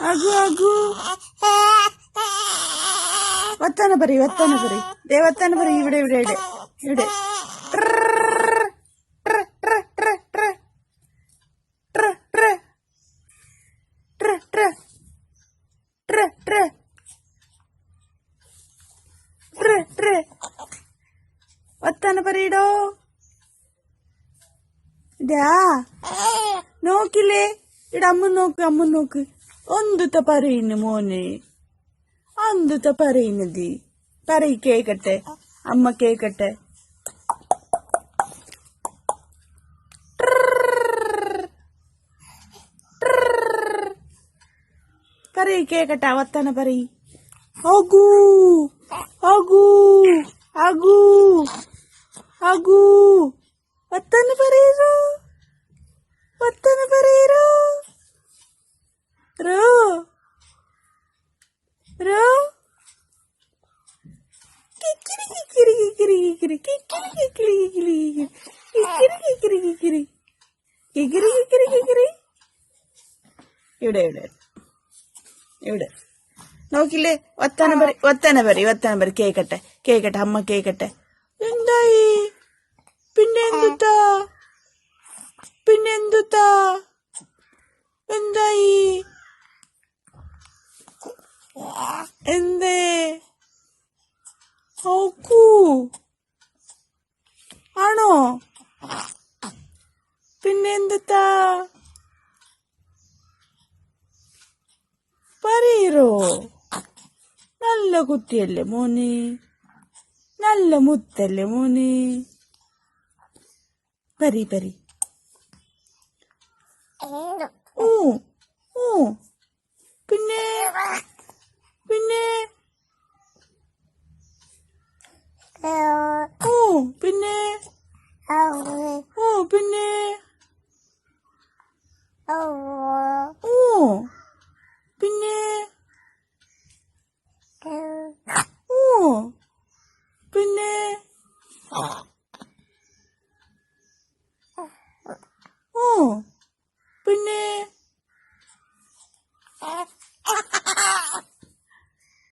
അഗു അഗു. വത്താന പറയ് വത്താന പറയ് ദേ വത്താന പറയ് ഇവിടെ ഇവിടെ ഇവിടെ. ഇവിടെ. വത്താന പറയടോ. ഇതാ. നോക്കില്ലേ? ഇവിടെ അമ്മ നോക്ക് അമ്മ നോക്ക്. എന്തുത്ത പറയുന്നു മോനെ എന്തുത്ത പറയുന്നത് പറയ് കേക്കട്ടെ അമ്മ കേക്കട്ടെ പറയ് കേക്കട്ടെ അവത്തന പറയ് അഗൂ അഗൂ അഗൂ അഗൂ വത്തന പറയൂ വത്തന പറയൂ ഇവിടെ ഇവിടെ ഇവിടെ. നോക്കില്ലേ? ഒത്തന പറി ഒത്തന പറി ഒത്തന പറി. കേക്കട്ടെ കേക്കട്ടെ അമ്മ കേക്കട്ടെ. എന്തായി? പിന്നെ എന്തുത്താ പിന്നെ എന്തുത്താ എന്തായി എന്തേ? നോക്കൂ. ആണോ? പിന്നെ പറയരോ? നല്ല കുട്ടിയല്ലേ മോന്? നല്ല മുത്തല്ലേ മോന്? പരി പരി ഓ ഓ ഓ പിന്നെ ഓ പിന്നെ ഓ പിന്നെ ഓ പിന്നെ